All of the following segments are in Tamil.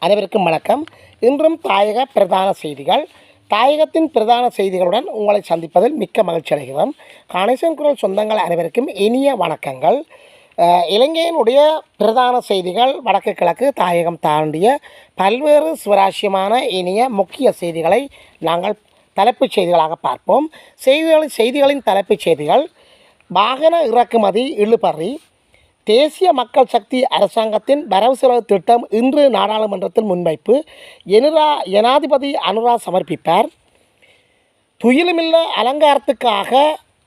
அனைவருக்கும் வணக்கம். இன்றும் தாயக பிரதான செய்திகள். தாயகத்தின் பிரதான செய்திகளுடன் உங்களை சந்திப்பதில் மிக்க மகிழ்ச்சி அடைகிறோம். கணேசன் குரல் சொந்தங்கள் அனைவருக்கும் இனிய வணக்கங்கள். இலங்கையினுடைய பிரதான செய்திகள் வடக்கு கிழக்கு தாயகம் தாண்டிய பல்வேறு சுவராசியமான இனிய முக்கிய செய்திகளை நாங்கள் தலைப்புச் செய்திகளாக பார்ப்போம். செய்திகளின் செய்திகளின் தலைப்புச் செய்திகள். வாகன இறக்குமதி இழுபறி. தேசிய மக்கள் சக்தி அரசாங்கத்தின் வரவு செலவு திட்டம் இன்று நாடாளுமன்றத்தில் முன்வைப்பு. எனிரா ஜனாதிபதி அனுரா சமர்ப்பிப்பார். துயிலுமில்ல அலங்காரத்துக்காக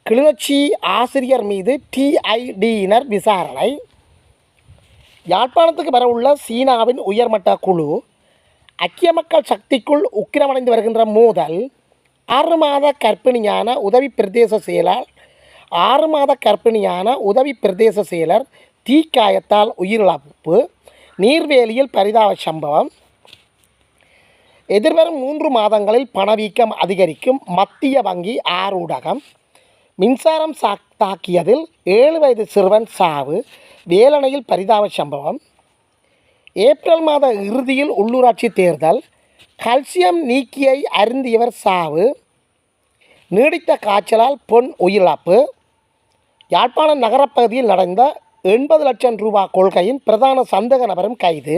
கிளிநொச்சி ஆசிரியர் மீது டிஐடியினர் விசாரணை. யாழ்ப்பாணத்துக்கு வரவுள்ள சீனாவின் உயர்மட்ட குழு ஐக்கிய மக்கள் சக்திக்குள் உக்கிரமடைந்து வருகின்ற மோதல் ஆறு மாத கற்பிணியான உதவி பிரதேச செயலர் ஆறு மாத கர்ப்பிணியான உதவி பிரதேச செயலர் தீக்காயத்தால் உயிரிழப்பு நீர்வேலியில் பரிதாப சம்பவம் எதிர்வரும் மூன்று மாதங்களில் பணவீக்கம் அதிகரிக்கும் மத்திய வங்கி ஆரூடகம் மின்சாரம் சா தாக்கியதில் ஏழு வயது சிறுவன் சாவு வேலணையில் பரிதாப சம்பவம் ஏப்ரல் மாத இறுதியில் உள்ளூராட்சி தேர்தல் கல்சியம் நீக்கியை அருந்தியவர் சாவு நீடித்த காய்ச்சலால் பொன் உயிரிழப்பு யாழ்ப்பாணம் நகரப்பகுதியில் நடந்த எண்பது லட்சம் ரூபாய் கொள்கையின் பிரதான சந்தக நபரும் கைது.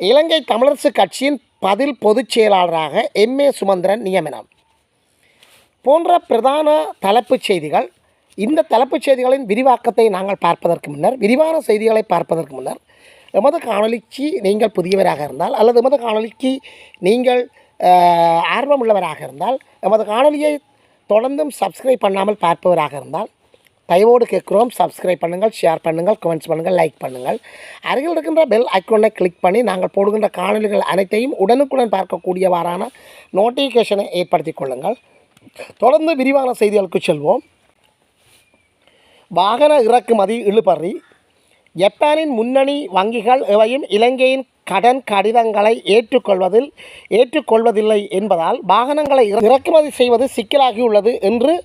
இலங்கை தமிழரசு கட்சியின் பதில் பொதுச் செயலாளராக எம். ஏ. சுமந்திரன் நியமனம். போன்ற பிரதான தலைப்புச் செய்திகள் இந்த தலைப்புச் செய்திகளின் விரிவாக்கத்தை நாங்கள் பார்ப்பதற்கு முன்னர் விரிவான செய்திகளை பார்ப்பதற்கு முன்னர் எமது காணொலிக்கு நீங்கள் புதியவராக இருந்தால் அல்லது எமது காணொலிக்கு நீங்கள் ஆர்வமுள்ளவராக இருந்தால் எமது காணொலியை தொடர்ந்தும் சப்ஸ்கிரைப் பண்ணாமல் பார்ப்பவராக இருந்தால் தயவோடு கேட்குறோம். சப்ஸ்கிரைப் பண்ணுங்கள் ஷேர் பண்ணுங்கள் கமெண்ட்ஸ் பண்ணுங்கள் லைக் பண்ணுங்கள். அருகில் இருக்கின்ற பெல் ஐக்கோனை கிளிக் பண்ணி நாங்கள் போடுகின்ற காணொலிகள் அனைத்தையும் உடனுக்குடன் பார்க்கக்கூடியவாறான நோட்டிஃபிகேஷனை ஏற்படுத்தி கொள்ளுங்கள். தொடர்ந்து விரிவான செய்திகளுக்கு செல்வோம். வாகன இறக்குமதி இழுபறி. ஜப்பானின் முன்னணி வங்கிகள் எவையும் இலங்கையின் கடன் கடிதங்களை ஏற்றுக்கொள்வதில் ஏற்றுக்கொள்வதில்லை என்பதால் வாகனங்களை இற- இறக்குமதி செய்வது சிக்கலாகியுள்ளது என்று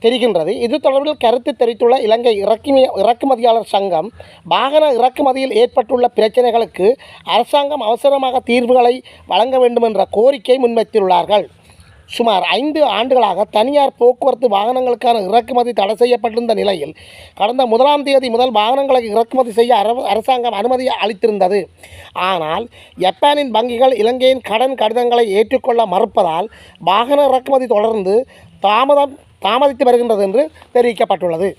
தெரிகின்றது. இது தொடர்பில் கருத்து தெரிவித்துள்ள இலங்கை இறக்குமதி இறக்குமதியாளர் சங்கம் வாகன இறக்குமதியில் ஏற்பட்டுள்ள பிரச்சனைகளுக்கு அரசாங்கம் அவசரமாக தீர்வுகளை வழங்க வேண்டும் என்ற கோரிக்கை முன்வைத்துள்ளார்கள் சுமார் ஐந்து ஆண்டுகளாக தனியார் போக்குவரத்து வாகனங்களுக்கான இறக்குமதி தடை செய்யப்பட்டிருந்த நிலையில் கடந்த முதலாம் தேதி முதல் வாகனங்களை இறக்குமதி செய்ய அர- அரசாங்கம் அனுமதி அளித்திருந்தது. ஆனால் ஜப்பானின் வங்கிகள் இலங்கையின் கடன் கடிதங்களை ஏற்றுக்கொள்ள மறுப்பதால் வாகன இறக்குமதி தொடர்ந்து தாமதம் தாமதித்து வருகின்றது என்று தெரிவிக்கப்பட்டுள்ளது.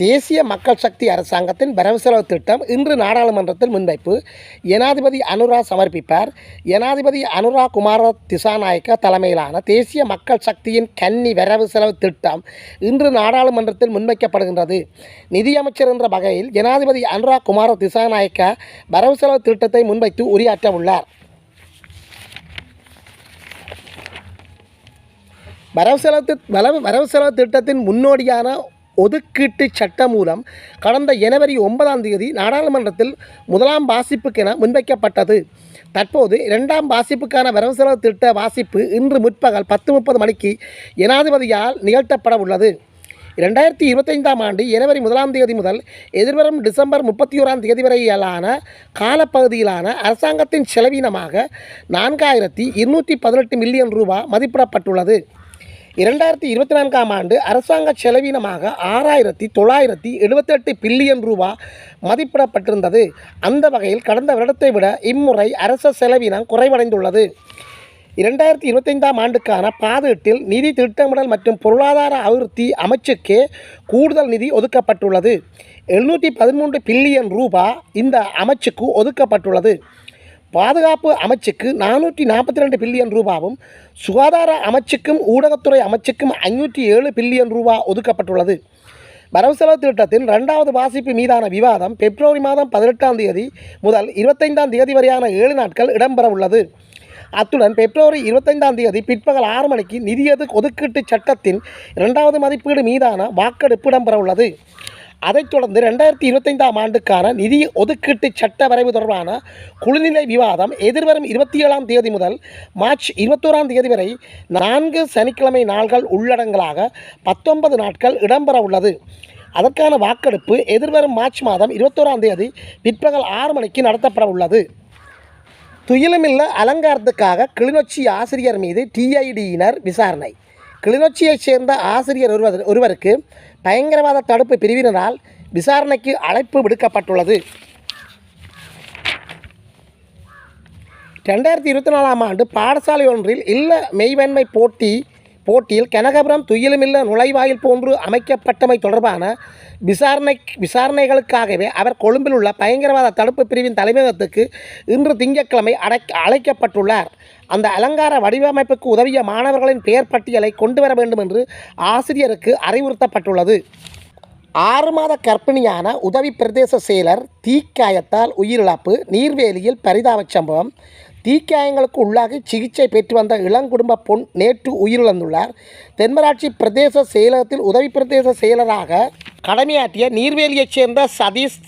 தேசிய மக்கள் சக்தி அரசாங்கத்தின் வரவு செலவு திட்டம் இன்று நாடாளுமன்றத்தில் முன்வைப்பு. ஜனாதிபதி அனுரா சமர்ப்பிப்பார். ஜனாதிபதி அனுரா குமார திசாநாயக்க தலைமையிலான தேசிய மக்கள் சக்தியின் கன்னி வரவு செலவு திட்டம் இன்று நாடாளுமன்றத்தில் முன்வைக்கப்படுகின்றது. நிதியமைச்சர் என்ற வகையில் ஜனாதிபதி அனுரா குமார திசாநாயக்க வரவு செலவு திட்டத்தை முன்வைத்து உரையாற்ற உள்ளார். வரவு செலவு வரவு வரவு செலவு திட்டத்தின் முன்னோடியான ஒதுக்கீட்டு சட்டம் மூலம் கடந்த ஜனவரி ஒன்பதாம் தேதி நாடாளுமன்றத்தில் முதலாம் வாசிப்புக்கென முன்வைக்கப்பட்டது. தற்போது இரண்டாம் வாசிப்புக்கான வரவு செலவு திட்ட வாசிப்பு இன்று முற்பகல் பத்து முப்பது மணிக்கு ஜனாதிபதியால் நிகழ்த்தப்பட உள்ளது. இரண்டாயிரத்தி இருபத்தைந்தாம் ஆண்டு ஜனவரி முதலாம் தேதி முதல் எதிர்வரும் டிசம்பர் முப்பத்தி ஓராம் தேதி வரையிலான காலப்பகுதியிலான அரசாங்கத்தின் செலவீனமாக நான்காயிரத்தி இருநூற்றி பதினெட்டு மில்லியன் ரூபாய் மதிப்பிடப்பட்டுள்ளது. இரண்டாயிரத்தி இருபத்தி நான்காம் ஆண்டு அரசாங்க செலவினமாக ஆறாயிரத்தி தொள்ளாயிரத்தி எழுபத்தெட்டு பில்லியன் ரூபா மதிப்பிடப்பட்டிருந்தது. அந்த வகையில் கடந்த வருடத்தை விட இம்முறை அரச செலவினம் குறைவடைந்துள்ளது. இரண்டாயிரத்தி இருபத்தைந்தாம் ஆண்டுக்கான பாதீட்டில் நிதி திட்டமிடல் மற்றும் பொருளாதார அபிவிருத்தி அமைச்சுக்கே கூடுதல் நிதி ஒதுக்கப்பட்டுள்ளது. எழுநூற்றி பதிமூன்று பில்லியன் ரூபா இந்த அமைச்சுக்கு ஒதுக்கப்பட்டுள்ளது. பாதுகாப்பு அமைச்சுக்கு நானூற்றி நாற்பத்தி ரெண்டு பில்லியன் ரூபாவும் சுகாதார அமைச்சுக்கும் ஊடகத்துறை அமைச்சுக்கும் ஐநூற்றி ஏழு பில்லியன் ரூபா ஒதுக்கப்பட்டுள்ளது. வரவு செலவு திட்டத்தின் ரெண்டாவது வாசிப்பு மீதான விவாதம் பிப்ரவரி மாதம் பதினெட்டாம் தேதி முதல் இருபத்தைந்தாம் தேதி வரையான ஏழு நாட்கள் இடம்பெற உள்ளது. அத்துடன் பிப்ரவரி இருபத்தைந்தாம் தேதி பிற்பகல் ஆறு மணிக்கு நிதியது ஒதுக்கீட்டு சட்டத்தின் இரண்டாவது மதிப்பீடு மீதான வாக்கெடுப்பு இடம்பெற உள்ளது. அதைத் தொடர்ந்து ரெண்டாயிரத்தி இருபத்தைந்தாம் ஆண்டுக்கான நிதி ஒதுக்கீட்டு சட்ட வரைவு தொடர்பான குழுநிலை விவாதம் எதிர்வரும் இருபத்தி ஏழாம் தேதி முதல் மார்ச் இருபத்தோராம் தேதி வரை நான்கு சனிக்கிழமை நாள்கள் உள்ளடங்கலாக பத்தொன்பது நாட்கள் இடம்பெற உள்ளது. அதற்கான வாக்கெடுப்பு எதிர்வரும் மார்ச் மாதம் இருபத்தோராம் தேதி பிற்பகல் ஆறு மணிக்கு நடத்தப்பட உள்ளது. துயிலுமில்ல அலங்காரத்துக்காக கிளிநொச்சி ஆசிரியர் மீது டிஐடியினர் விசாரணை. கிளிநொச்சியைச் சேர்ந்த ஆசிரியர் ஒருவர் ஒருவருக்கு பயங்கரவாத தடுப்பு பிரிவினரால் விசாரணைக்கு அழைப்பு விடுக்கப்பட்டுள்ளது. ரெண்டாயிரத்தி இருபத்தி நாலாம் ஆண்டு பாடசாலை ஒன்றில் இல்ல மெய்வன்மை போட்டி போட்டியில் கனகபுரம் துயிலுமில்ல நுழைவாயில் போன்று அமைக்கப்பட்டமை தொடர்பான விசாரணை விசாரணைகளுக்காகவே அவர் கொழும்பில் உள்ள பயங்கரவாத தடுப்பு பிரிவின் தலைமையகத்துக்கு இன்று திங்கட்கிழமை அடை அழைக்கப்பட்டுள்ளார். அந்த அலங்கார வடிவமைப்புக்கு உதவிய மாணவர்களின் பெயர் பட்டியலை கொண்டு வர வேண்டும் என்று ஆசிரியருக்கு அறிவுறுத்தப்பட்டுள்ளது. ஆறு மாத கர்ப்பிணியான உதவி பிரதேச செயலர் தீக்காயத்தால் உயிரிழப்பு நீர்வேலியில் பரிதாபச் சம்பவம் தீக்காயங்களுக்கு உள்ளாகி சிகிச்சை பெற்று வந்த இளங்குடும்ப பொன் நேற்று உயிரிழந்துள்ளார். தென்மராட்சி பிரதேச செயலகத்தில் உதவி பிரதேச செயலராக கடமையாற்றிய நீர்வேலியைச் சேர்ந்த சதீஷ்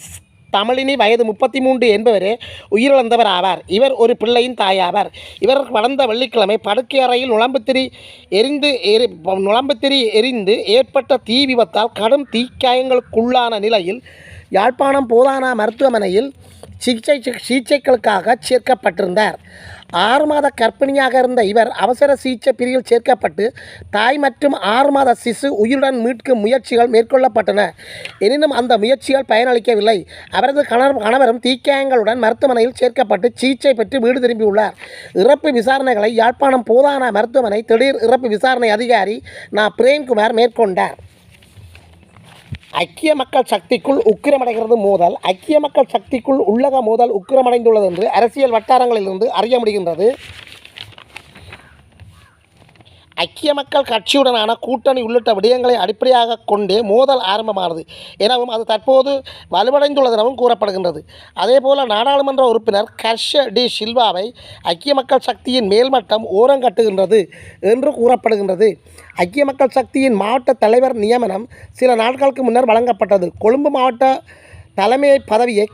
தமிழினி வயது முப்பத்தி மூன்று என்பவரே உயிரிழந்தவர் ஆவார் இவர் ஒரு பிள்ளையின் தாயாவார். இவர் வளர்ந்த வெள்ளிக்கிழமை படுக்கை அறையில் நுழம்புத்திரி எரிந்து எரி நுழம்புத்திரி எரிந்து ஏற்பட்ட தீ விபத்தால் கடும் தீக்காயங்களுக்குள்ளான நிலையில் யாழ்ப்பாணம் போதானா மருத்துவமனையில் சிகிச்சை சிகிச்சைகளுக்காக சேர்க்கப்பட்டிருந்தார். ஆறு மாத கர்ப்பிணியாக இருந்த இவர் அவசர சிகிச்சை பிரிவில் சேர்க்கப்பட்டு தாய் மற்றும் ஆறு மாத சிசு உயிருடன் மீட்கும் முயற்சிகள் மேற்கொள்ளப்பட்டன. எனினும் அந்த முயற்சிகள் பயனளிக்கவில்லை. அவரது கணவர் கணவரும் தீக்காயங்களுடன் மருத்துவமனையில் சேர்க்கப்பட்டு சிகிச்சை பெற்று வீடு திரும்பியுள்ளார். இறப்பு விசாரணைகளை யாழ்ப்பாணம் போதான மருத்துவமனை திடீர் இறப்பு விசாரணை அதிகாரி நா. பிரேம்குமார் மேற்கொண்டார். ஐக்கிய மக்கள் சக்திக்குள் உக்கிரமடைகிறது மோதல் ஐக்கிய மக்கள் சக்திக்குள் உள்ளக மோதல் உக்கிரமடைந்துள்ளது என்று அரசியல் வட்டாரங்களிலிருந்து அறிய முடிகின்றது. ஐக்கிய மக்கள் கட்சியுடனான கூட்டணி உள்ளிட்ட விடயங்களை அடிப்படையாக கொண்டே மோதல் ஆரம்பமானது எனவும் அது தற்போது வலுவடைந்துள்ளது எனவும் கூறப்படுகின்றது. அதேபோல நாடாளுமன்ற உறுப்பினர் கர்ஷ டி சில்வாவை ஐக்கிய மக்கள் சக்தியின் மேல்மட்டம் ஓரங்கட்டுகின்றது என்று கூறப்படுகின்றது. ஐக்கிய மக்கள் சக்தியின் மாவட்ட தலைவர் நியமனம் சில நாட்களுக்கு முன்னர் வழங்கப்பட்டது. கொழும்பு மாவட்ட தலைமை பதவியை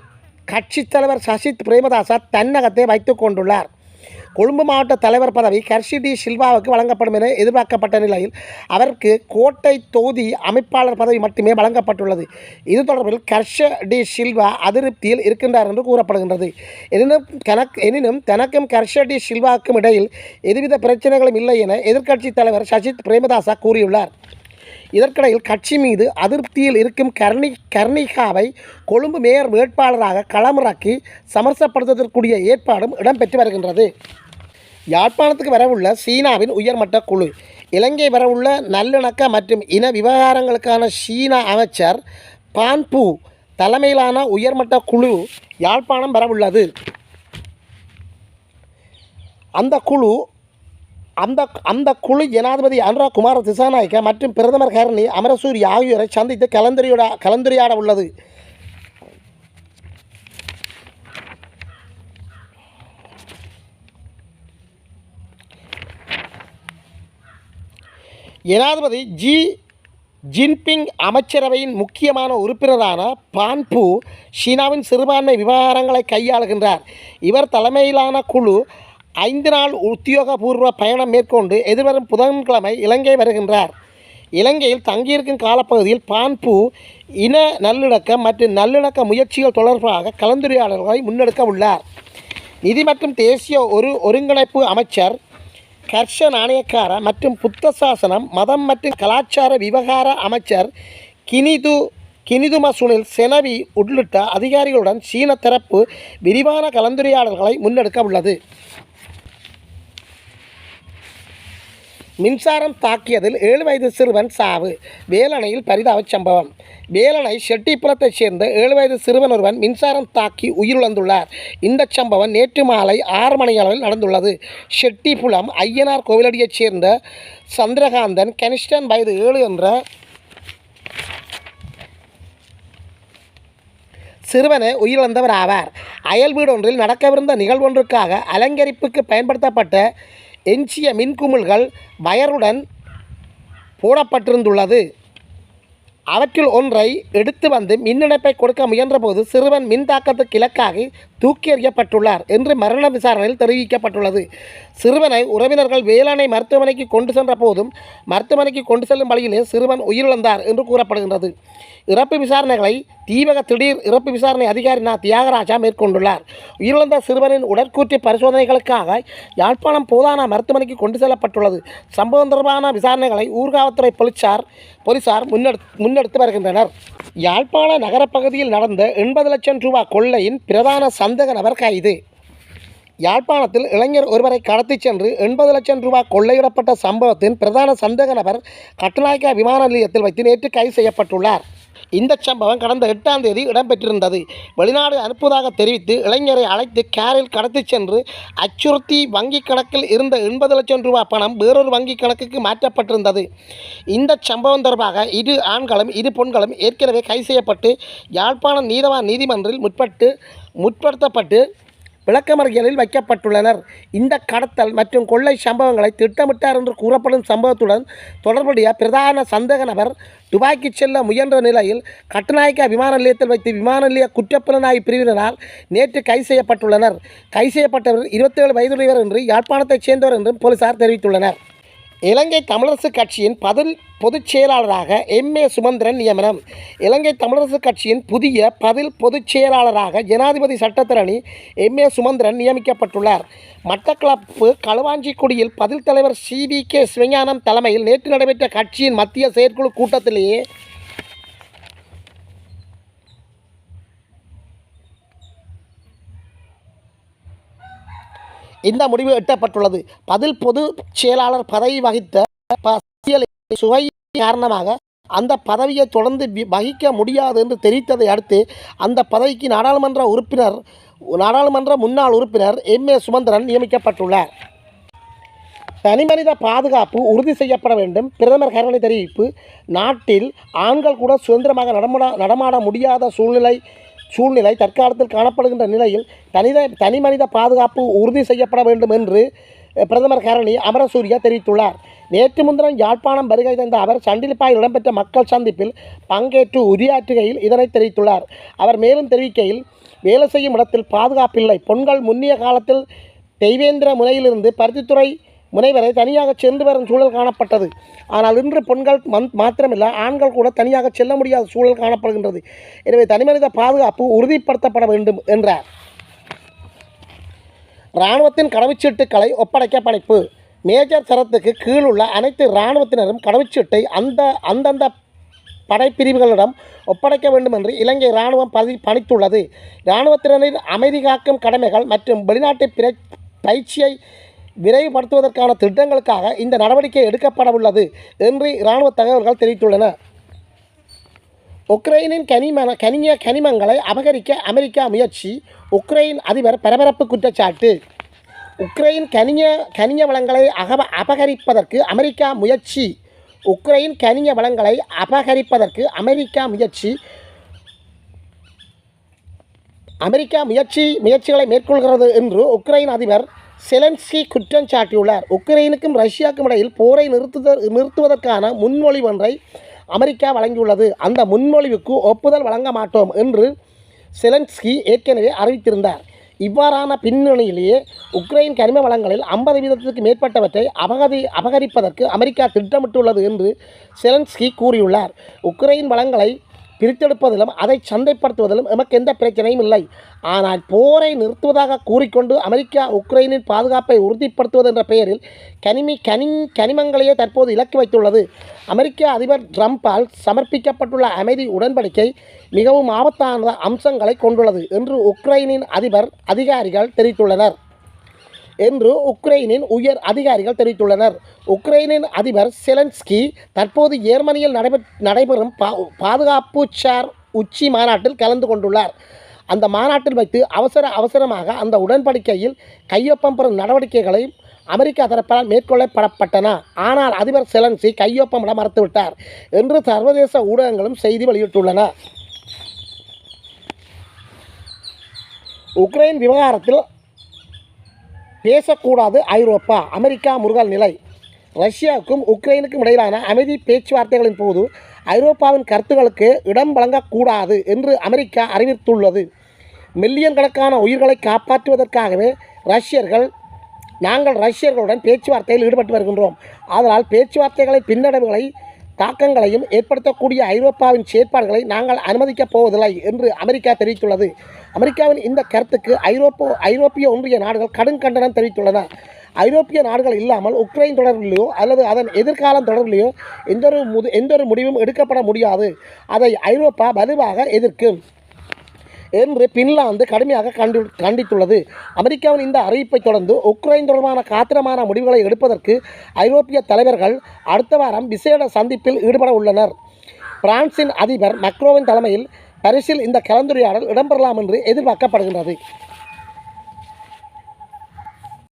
கட்சித் தலைவர் சசித் பிரேமதாசா தன்னகத்தை வைத்துக் கொண்டுள்ளார். கொழும்பு மாவட்ட தலைவர் பதவி கர்ஷி டி சில்வாவுக்கு வழங்கப்படும் என எதிர்பார்க்கப்பட்ட நிலையில் அவருக்கு கோட்டை தொகுதி அமைப்பாளர் பதவி மட்டுமே வழங்கப்பட்டுள்ளது. இது தொடர்பில் கர்ஷ டி சில்வா அதிருப்தியில் இருக்கின்றார் என்று கூறப்படுகின்றது. எனினும் கனக் எனினும் தனக்கும் கர்ஷ டி சில்வாவுக்கும் இடையில் எதுவித பிரச்சனைகளும் இல்லை என எதிர்க்கட்சித் தலைவர் சஜித் பிரேமதாசா கூறியுள்ளார். இதற்கிடையில் கட்சி மீது அதிருப்தியில் இருக்கும் கர்ணி கர்ணிகாவை கொழும்பு மேயர் வேட்பாளராக களமிறக்கி சமரசப்படுத்துவதற்குரிய ஏற்பாடும் இடம்பெற்று வருகின்றது. யாழ்ப்பாணத்துக்கு வரவுள்ள சீனாவின் உயர்மட்ட குழு இலங்கை வரவுள்ள நல்லிணக்க மற்றும் இன விவகாரங்களுக்கான சீனா அமைச்சர் பான்பு தலைமையிலான உயர்மட்ட குழு யாழ்ப்பாணம் வரவுள்ளது. அந்த குழு அந்த அந்த குழு ஜனாதிபதி அனுராக் குமார திசாநாயக்க மற்றும் பிரதமர் ஹரணி அமரசூரி ஆகியோரை சந்தித்து கலந்துரையாட கலந்துரையாட உள்ளது ஜனாதிபதி ஜி ஜின்பிங் அமைச்சரவையின் முக்கியமான உறுப்பினரான பான்பு சீனாவின் சிறுபான்மை விவகாரங்களை கையாளுகின்றார். இவர் தலைமையிலான குழு ஐந்து நாள் உத்தியோகபூர்வ பயணம் மேற்கொண்டு எதிர்வரும் புதன்கிழமை இலங்கை வருகின்றார். இலங்கையில் தங்கியிருக்கும் காலப்பகுதியில் பான்பு இன நல்லிணக்கம் மற்றும் நல்லிணக்க முயற்சிகள் தொடர்பாக கலந்துரையாடல்களை முன்னெடுக்க உள்ளார். நிதி மற்றும் தேசிய ஒரு ஒருங்கிணைப்பு அமைச்சர் கர்ஷ நாணயக்கார மற்றும் புத்த சாசனம் மதம் மற்றும் கலாச்சார விவகார அமைச்சர் கினிது கினிதும சுனில் செனவி உள்ளிட்ட அதிகாரிகளுடன் சீன தரப்பு விரிவான கலந்துரையாடல்களை முன்னெடுக்க உள்ளது. மின்சாரம் தாக்கியதில் ஏழு வயது சிறுவன் சாவு. வேலணையில் பரிதாபச் சம்பவம். வேலணை செட்டிப்புறத்தைச் சேர்ந்த ஏழு வயது சிறுவன் ஒருவன் மின்சாரம் தாக்கி உயிரிழந்துள்ளார். இந்த சம்பவம் நேற்று மாலை ஆறு மணி அளவில் நடந்துள்ளது. செட்டிப்புலம் ஐயனார் கோவிலடியைச் சேர்ந்த சந்திரகாந்தன் கனிஷ்டன் வயது ஏழு என்ற சிறுவனை உயிரிழந்தவர் ஆவார். அயல் வீடொன்றில் நடக்கவிருந்த நிகழ்வொன்றுக்காக அலங்கரிப்புக்கு பயன்படுத்தப்பட்ட எஞ்சிய மின்குமிழ்கள் வயருடன் போடப்பட்டிருந்துள்ளது. அவற்றில் ஒன்றை எடுத்து வந்து மின்னிணைப்பை கொடுக்க முயன்றபோது சிறுவன் மின் தாக்கத்துக்கு இலக்காகி தூக்கி எறியப்பட்டுள்ளார் என்று மரண விசாரணையில் தெரிவிக்கப்பட்டுள்ளது. சிறுவனை உறவினர்கள் வேளாணை மருத்துவமனைக்கு கொண்டு சென்ற போதும் மருத்துவமனைக்கு கொண்டு செல்லும் வழியிலே சிறுவன் உயிரிழந்தார் என்று கூறப்படுகின்றது. இறப்பு விசாரணைகளை தீவக திடீர் இறப்பு விசாரணை அதிகாரி நா. தியாகராஜா மேற்கொண்டுள்ளார். உயிரிழந்த சிறுவனின் உடற்கூற்று பரிசோதனைகளுக்காக யாழ்ப்பாணம் போதான மருத்துவமனைக்கு கொண்டு செல்லப்பட்டுள்ளது. சம்பவம் தொடர்பான விசாரணைகளை ஊர்காவத்துறை போலீசார் போலீசார் முன்னெடு முன்னெடுத்து வருகின்றனர். யாழ்ப்பாண நகரப்பகுதியில் நடந்த எண்பது லட்சம் ரூபாய் கொள்ளையின் பிரதான சந்தேக நபர் கைது. யாழ்ப்பாணத்தில் இளைஞர் ஒருவரை கடத்திச் சென்று எண்பது லட்சம் ரூபாய் கொள்ளையிடப்பட்ட சம்பவத்தின் பிரதான சந்தேக நபர் கட்டுநாயக்கா விமான நிலையத்தில் வைத்து நேற்று கைது செய்யப்பட்டுள்ளார். இந்த சம்பவம் கடந்த எட்டாம் தேதி இடம்பெற்றிருந்தது. வெளிநாடு அனுப்புவதாக தெரிவித்து இளைஞரை அழைத்து காரில் கடத்திச் சென்று அச்சுறுத்தி வங்கி கணக்கில் இருந்த எண்பது லட்சம் ரூபாய் பணம் வேறொரு வங்கி கணக்குக்கு மாற்றப்பட்டிருந்தது. இந்த சம்பவம் தொடர்பாக இரு ஆண்களும் இரு பெண்களும் ஏற்கனவே கைது செய்யப்பட்டு யாழ்ப்பாணம் நீதவான் நீதிமன்றில் முற்பட்டு முற்படுத்தப்பட்டு விளக்கமறியலில் வைக்கப்பட்டுள்ளனர். இந்த கடத்தல் மற்றும் கொள்ளை சம்பவங்களை திட்டமிட்டார் என்று கூறப்படும் சம்பவத்துடன் தொடர்புடைய பிரதான சந்தேக நபர் துபாய்க்கு செல்ல முயன்ற நிலையில் கட்டுநாயக்கா விமான நிலையத்தில் வைத்து விமான நிலைய குற்றப்புலனாய்வு பிரிவினரால் நேற்று கைது செய்யப்பட்டுள்ளனர். கைது செய்யப்பட்டவர் இருபத்தேழு வயதுடையவர் என்று யாழ்ப்பாணத்தைச் சேர்ந்தவர் என்றும் போலீசார் தெரிவித்துள்ளனர். இலங்கை தமிழரசு கட்சியின் பதில் பொதுச் செயலாளராக எம். ஏ. சுமந்திரன் நியமனம். இலங்கை தமிழரசு கட்சியின் புதிய பதில் பொதுச் செயலாளராக ஜனாதிபதி சட்டத்தரணி எம். ஏ. சுமந்திரன் நியமிக்கப்பட்டுள்ளார். மட்டக்களப்பு களுவாஞ்சிக்குடியில் பதில் தலைவர் சி. வி. கே. சிவஞானம் தலைமையில் நேற்று நடைபெற்ற கட்சியின் மத்திய செயற்குழு கூட்டத்திலேயே இந்த முடிவு எட்டப்பட்டுள்ளது. பதில் பொது செயலாளர் பதவி வகித்த சுவை காரணமாக அந்த பதவியை தொடர்ந்து வகிக்க முடியாது என்று தெரிவித்ததை அடுத்து அந்த பதவிக்கு நாடாளுமன்ற உறுப்பினர் நாடாளுமன்ற முன்னாள் உறுப்பினர் எம். ஏ. சுமந்திரன் நியமிக்கப்பட்டுள்ளார். தனிமனித பாதுகாப்பு உறுதி செய்யப்பட வேண்டும். பிரதமர் கருணை தெரிவிப்பு நாட்டில் ஆண்கள் கூட சுதந்திரமாக நடமாட நடமாட முடியாத சூழ்நிலை சூழ்நிலை தற்காலத்தில் காணப்படுகின்ற நிலையில் தனித தனிமனித பாதுகாப்பு உறுதி செய்யப்பட வேண்டும் என்று பிரதமர் கரணி அமரசூரியா தெரிவித்துள்ளார். நேற்று முன்தினம் யாழ்ப்பாணம் வருகை தந்த அவர் சண்டிலிப்பாயில் இடம்பெற்ற மக்கள் சந்திப்பில் பங்கேற்று உரையாற்றுகையில் இதனை தெரிவித்துள்ளார். அவர் மேலும் தெரிவிக்கையில் வேலை செய்யும் இடத்தில் பாதுகாப்பில்லை. பெண்கள் முன்னிய காலத்தில் தெய்வேந்திர முனையிலிருந்து பருத்தித்துறை முனைவரை தனியாக சென்று வரும் சூழல் காணப்பட்டது. ஆனால் இன்று பெண்கள் மந் மாத்திரமில்லை ஆண்கள் கூட தனியாக செல்ல முடியாத சூழல் காணப்படுகின்றது. எனவே தனிமனித பாதுகாப்பு உறுதிப்படுத்தப்பட வேண்டும் என்றார். இராணுவத்தின் கடவுச்சீட்டுக்களை ஒப்படைக்க படைப்பு மேஜர் சரத்துக்கு கீழுள்ள அனைத்து இராணுவத்தினரும் கடவுச்சீட்டை அந்த அந்தந்த படைப்பிரிவுகளிடம் ஒப்படைக்க வேண்டும் என்று இலங்கை இராணுவம் பதி பணித்துள்ளது. இராணுவத்தினரின் அமைதி காக்கும் கடமைகள் மற்றும் வெளிநாட்டு பிற பயிற்சியை விரைவுபடுத்துவதற்கான திட்டங்களுக்காக இந்த நடவடிக்கை எடுக்கப்படவுள்ளது என்று இராணுவ தகவல்கள் தெரிவித்துள்ளன. உக்ரைனின் கனிம கனிய கனிமங்களை அபகரிக்க அமெரிக்கா முயற்சி உக்ரைன் அதிபர் பரபரப்பு குற்றச்சாட்டு. உக்ரைன் கனிய கனிய வளங்களை அகப அபகரிப்பதற்கு அமெரிக்கா முயற்சி. உக்ரைன் கனிய வளங்களை அபகரிப்பதற்கு அமெரிக்கா முயற்சி. அமெரிக்கா முயற்சி முயற்சிகளை மேற்கொள்கிறது என்று உக்ரைன் அதிபர் செலன்ஸ்கி குற்றம் சாட்டியுள்ளார். உக்ரைனுக்கும் ரஷ்யாவுக்கும் இடையில் போரை நிறுத்துத நிறுத்துவதற்கான முன்மொழிவு ஒன்றை அமெரிக்கா வழங்கியுள்ளது. அந்த முன்மொழிவுக்கு ஒப்புதல் வழங்க மாட்டோம் என்று செலன்ஸ்கி ஏற்கனவே அறிவித்திருந்தார். இவ்வாறான பின்னணியிலேயே உக்ரைன் கனிம வளங்களில் ஐம்பது வீதத்திற்கு மேற்பட்டவற்றை அபகதி அபகரிப்பதற்கு அமெரிக்கா திட்டமிட்டுள்ளது என்று செலன்ஸ்கி கூறியுள்ளார். உக்ரைன் வளங்களை பிரித்தெடுப்பதிலும் அதை சந்தைப்படுத்துவதிலும் எமக்கு எந்த பிரச்சனையும் இல்லை. ஆனால் போரை நிறுத்துவதாக கூறிக்கொண்டு அமெரிக்கா உக்ரைனின் பாதுகாப்பை உறுதிப்படுத்துவது என்ற பெயரில் கனிமி கனி கனிமங்களையே தற்போது இலக்கு வைத்துள்ளது. அமெரிக்க அதிபர் ட்ரம்பால் சமர்ப்பிக்கப்பட்டுள்ள அமைதி உடன்படிக்கை மிகவும் ஆபத்தான அம்சங்களை கொண்டுள்ளது என்று உக்ரைனின் அதிபர் அதிகாரிகள் தெரிவித்துள்ளனர். என்று உக்ரைனின் உயர் அதிகாரிகள் தெரிவித்துள்ளனர். உக்ரைனின் அதிபர் செலன்ஸ்கி தற்போது ஜெர்மனியில் நடைபெ நடைபெறும் பா பாதுகாப்பு சார் உச்சி மாநாட்டில் கலந்து கொண்டுள்ளார். அந்த மாநாட்டில் வைத்து அவசர அவசரமாக அந்த உடன்படிக்கையில் கையொப்பம் பெறும் நடவடிக்கைகளை அமெரிக்கா தரப்பால் மேற்கொள்ளப்படப்பட்டன. ஆனால் அதிபர் செலன்சி கையொப்பமிட மறுத்துவிட்டார் என்று சர்வதேச ஊடகங்களும் செய்தி வெளியிட்டுள்ளன. உக்ரைன் விவகாரத்தில் பேசக்கூடாது ஐரோப்பா அமெரிக்கா முருகல் நிலை. ரஷ்யாவுக்கும் உக்ரைனுக்கும் இடையிலான அமைதி பேச்சுவார்த்தைகளின் போது ஐரோப்பாவின் கருத்துக்களுக்கு இடம் வழங்கக்கூடாது என்று அமெரிக்கா அறிவித்துள்ளது. மில்லியன் கணக்கான உயிர்களை காப்பாற்றுவதற்காகவே ரஷ்யர்கள் நாங்கள் ரஷ்யர்களுடன் பேச்சுவார்த்தையில் ஈடுபட்டு வருகின்றோம். அதனால் பேச்சுவார்த்தைகளை பின்னடைவுகளை தாக்கங்களையும் ஏற்படுத்தக்கூடிய ஐரோப்பாவின் செயற்பாடுகளை நாங்கள் அனுமதிக்கப் போவதில்லை என்று அமெரிக்கா தெரிவித்துள்ளது. அமெரிக்காவின் இந்த கருத்துக்கு ஐரோப்போ ஐரோப்பிய ஒன்றிய நாடுகள் கடும் கண்டனம் தெரிவித்துள்ளன. ஐரோப்பிய நாடுகள் இல்லாமல் உக்ரைன் தொடர்பிலேயோ அல்லது அதன் எதிர்காலம் தொடர்பிலேயோ எந்தொரு முது எந்த ஒரு முடிவும் எடுக்கப்பட முடியாது. அதை ஐரோப்பா வலுவாக எதிர்க்கும். என்று பின்லாந்து கடுமையாக கண்டு கண்டித்துள்ளது. அமெரிக்காவின் இந்த அறிவிப்பை தொடர்ந்து உக்ரைன் தொடர்பான காத்திரமான முடிவுகளை எடுப்பதற்கு ஐரோப்பிய தலைவர்கள் அடுத்த வாரம் விசேட சந்திப்பில் ஈடுபட உள்ளனர். பிரான்சின் அதிபர் மக்ரோவின் தலைமையில் அரசியல் இந்த கலந்துரையாடல் இடம்பெறலாம் என்று எதிர்பார்க்கப்படுகின்றது.